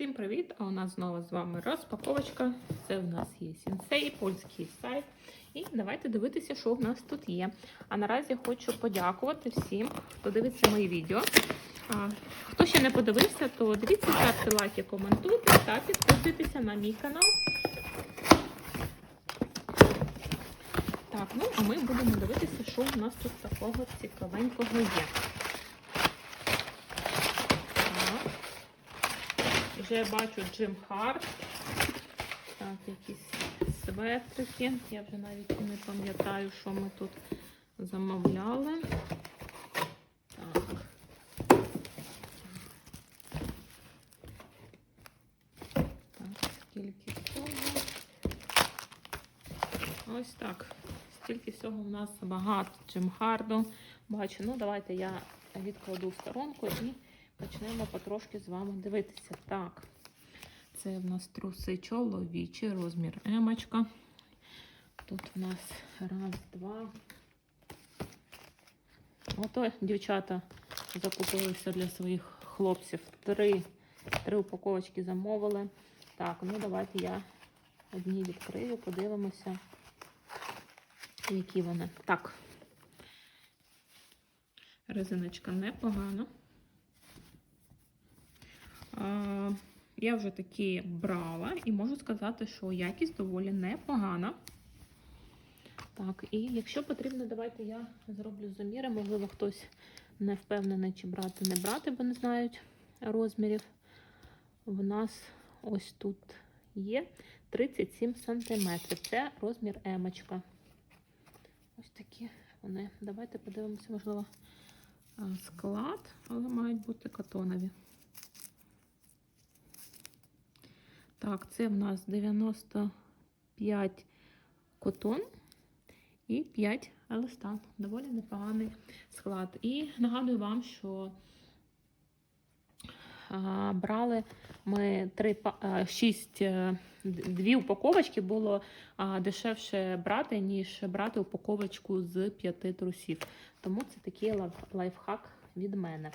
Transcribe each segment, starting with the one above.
Всім привіт! А у нас знову з вами розпаковочка. Це в нас є сінсей, польський сайт. І давайте дивитися, що в нас тут є. А наразі хочу подякувати всім, хто дивиться мої відео. А, хто ще не подивився, то дивіться, ставте лайки, коментуйте та підписуйтеся на мій канал. Так, ну а ми будемо дивитися, що в нас тут такого цікавенького є. Так. Вже бачу Джим Харт. Так, якісь светрики. Я вже навіть не пам'ятаю, що ми тут замовляли. Так. Так, скільки всього. Ось так. Стільки всього у нас багато Джим Харду. Бачу, ну давайте я відкладу в сторонку і почнемо потрошки з вами дивитися. Так, це в нас труси чоловічі, розмір емочка. Тут в нас раз, два. Ото дівчата закупилися для своїх хлопців. Три, три упаковочки замовили. Так, ну давайте я одні відкрию, подивимося, які вони. Так. Резиночка непогана. А, Я вже такі брала і можу сказати, що якість доволі непогана. Так, і якщо потрібно, давайте я зроблю заміри. Можливо, хтось не впевнений, чи брати, не брати, бо не знають розмірів. В нас ось тут є 37 см. Це розмір емочка. Ось такі вони. Давайте подивимося, можливо, склад, але мають бути катонові. Так, це в нас 95 котон і 5 елестан. Доволі непоганий склад. І нагадую вам, що брали ми 3, 6, дві упаковочки було дешевше брати, ніж брати упаковочку з 5 трусів. Тому це такий лайфхак від мене.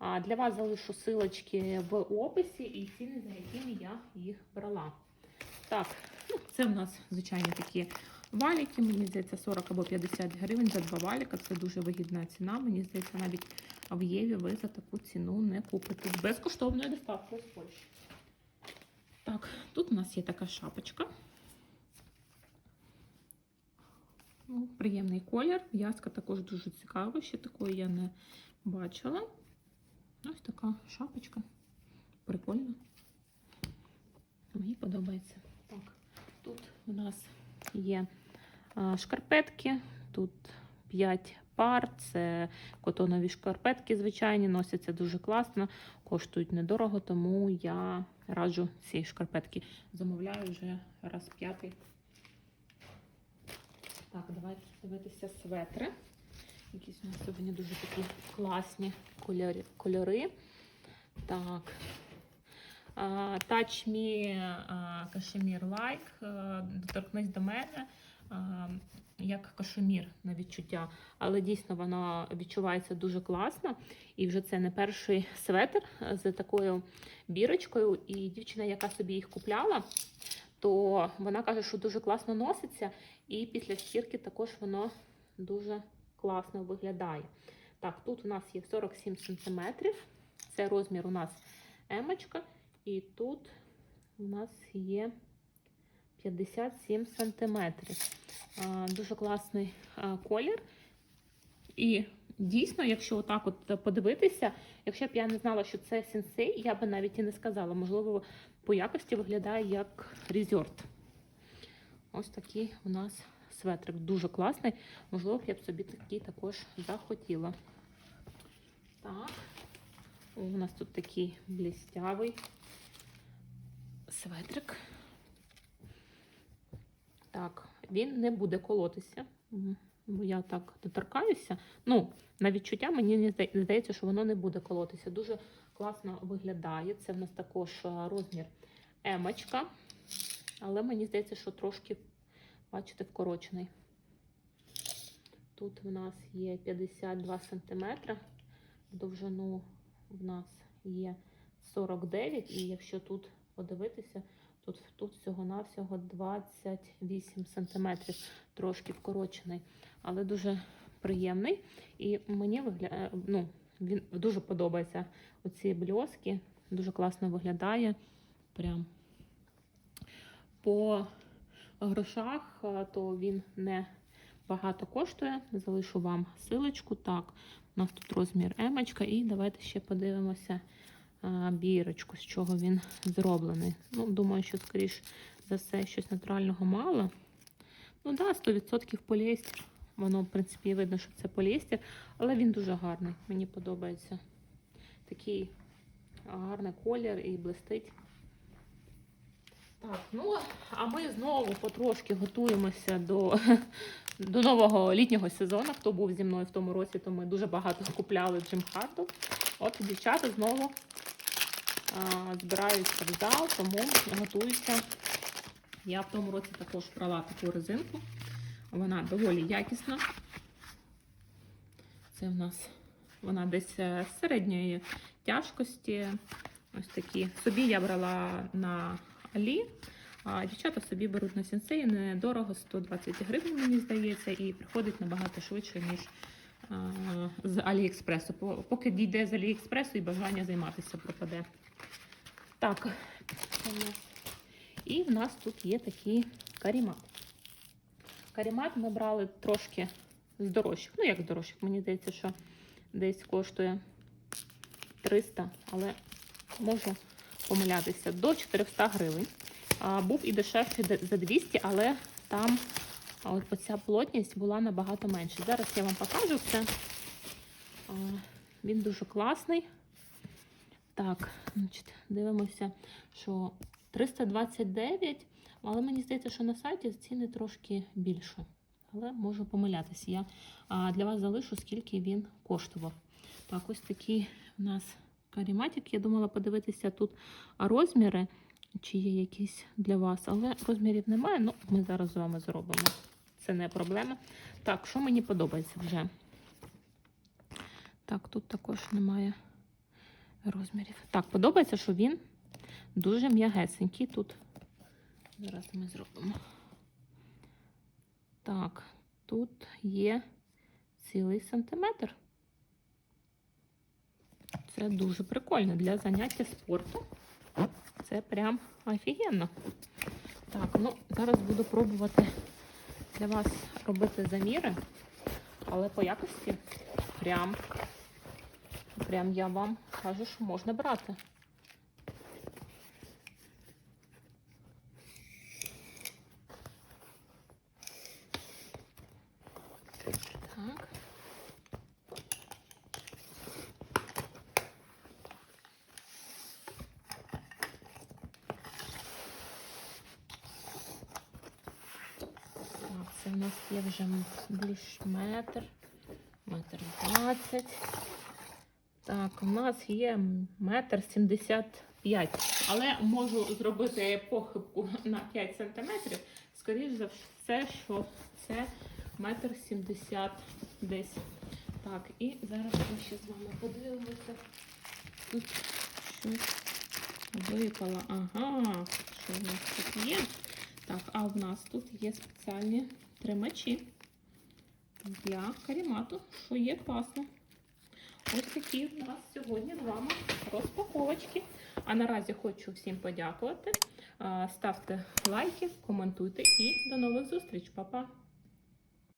Для вас залишу силочки в описі і ціни, за якими я їх брала. Так, ну, це в нас звичайні такі валіки. Мені здається, 40 або 50 гривень за два валіка. Це дуже вигідна ціна. Мені здається, навіть в Єві ви за таку ціну не купите. Безкоштовною доставкою з Польщі. Так, тут у нас є така шапочка. Ну, Приємний колір. В'язка також дуже цікава, ще такої я не бачила. Ось така шапочка. Прикольно. Мені подобається. Так, тут у нас є шкарпетки, тут 5 пар, це котонові шкарпетки, звичайні, носяться дуже класно, коштують недорого, тому я раджу ці шкарпетки. Замовляю вже раз п'ятий. Так, давайте дивитися светри. Якісь у нас сьогодні дуже такі класні кольори. кольори. Так. Touch me лайк. Uh, доторкнись до мене як кашемір на відчуття. Але дійсно воно відчувається дуже класно. І вже це не перший светр з такою бірочкою. І дівчина, яка собі їх купляла, то вона каже, що дуже класно носиться. І після стірки також воно дуже класно виглядає. Так, тут у нас є 47 см. Це розмір у нас емочка. І тут у нас є 57 см. Дуже класний колір. І дійсно, якщо отак от подивитися, якщо б я не знала, що це сенсей, я би навіть і не сказала. Можливо, по якості виглядає як резорт. Ось такий у нас светрик. Дуже класний. Можливо, я б собі такий також захотіла. Так, у нас тут такий блістявий светрик. Так, він не буде колотися, бо я так доторкаюся. Ну, на відчуття мені здається, що воно не буде колотися. Дуже класно виглядає. Це в нас також розмір емочка. Але мені здається, що трошки Бачите, вкорочений. Тут в нас є 52 см, в довжину в нас є 49. І якщо тут подивитися, тут, тут всього-навсього 28 см, трошки вкорочений, але дуже приємний. І мені виглядає, ну, він дуже подобається оці бльоски, дуже класно виглядає. Прям по грошах, то він не багато коштує. Залишу вам силочку. Так, у нас тут розмір емочка. І давайте ще подивимося бірочку, з чого він зроблений. Ну, думаю, що, скоріш за все, щось натурального мало. Ну, да, 100% поліестер. Воно, в принципі, видно, що це поліестер, але він дуже гарний. Мені подобається. Такий гарний колір і блистить. Так, ну а ми знову потрошки готуємося до, до нового літнього сезону. Хто був зі мною в тому році, то ми дуже багато скупляли Джим Харду. От дівчата знову а, збираються в зал, тому готуються. Я в тому році також брала таку резинку. Вона доволі якісна. Це в нас вона десь е, середньої тяжкості. Ось такі. Собі я брала на Алі. А дівчата собі беруть на сенсей недорого, 120 гривень, мені здається, і приходить набагато швидше, ніж а, з Аліекспресу. Поки дійде з Аліекспресу і бажання займатися пропаде. Так, і в нас тут є такий карімат. Карімат ми брали трошки з дорожчих. Ну, як з дорожчих, мені здається, що десь коштує 300, але можу помилятися, до 400 гривень. Був і дешевший за 200, але там оця плотність була набагато менша. Зараз я вам покажу. А, він дуже класний. Так, значить, дивимося, що 329, але мені здається, що на сайті ціни трошки більше. Але можу помилятися. Я для вас залишу, скільки він коштував. Так, ось такий у нас каріматик. Я думала подивитися тут розміри, чи є якісь для вас, але розмірів немає. Ну, ми зараз з вами зробимо. Це не проблема. Так, що мені подобається вже? Так, тут також немає розмірів. Так, подобається, що він дуже м'ягесенький тут. Зараз ми зробимо. Так, тут є цілий сантиметр. Це дуже прикольно для заняття спорту. Це прям офігенно. Так, ну зараз буду пробувати для вас робити заміри, але по якості прям, прям я вам кажу, що можна брати. Так. Так, це в нас є вже більш метр, метр двадцять. Так, у нас є метр сімдесят п'ять, але можу зробити похибку на 5 сантиметрів. Скоріше за все, що це метр сімдесят десь. Так, і зараз ми ще з вами подивимося. Тут щось випало. Ага, що в нас тут є? Так, а в нас тут є спеціальні тримачі для карімату, що є класно. Ось такі у нас сьогодні з вами розпаковочки. А наразі хочу всім подякувати. Ставте лайки, коментуйте і до нових зустріч, Па-па!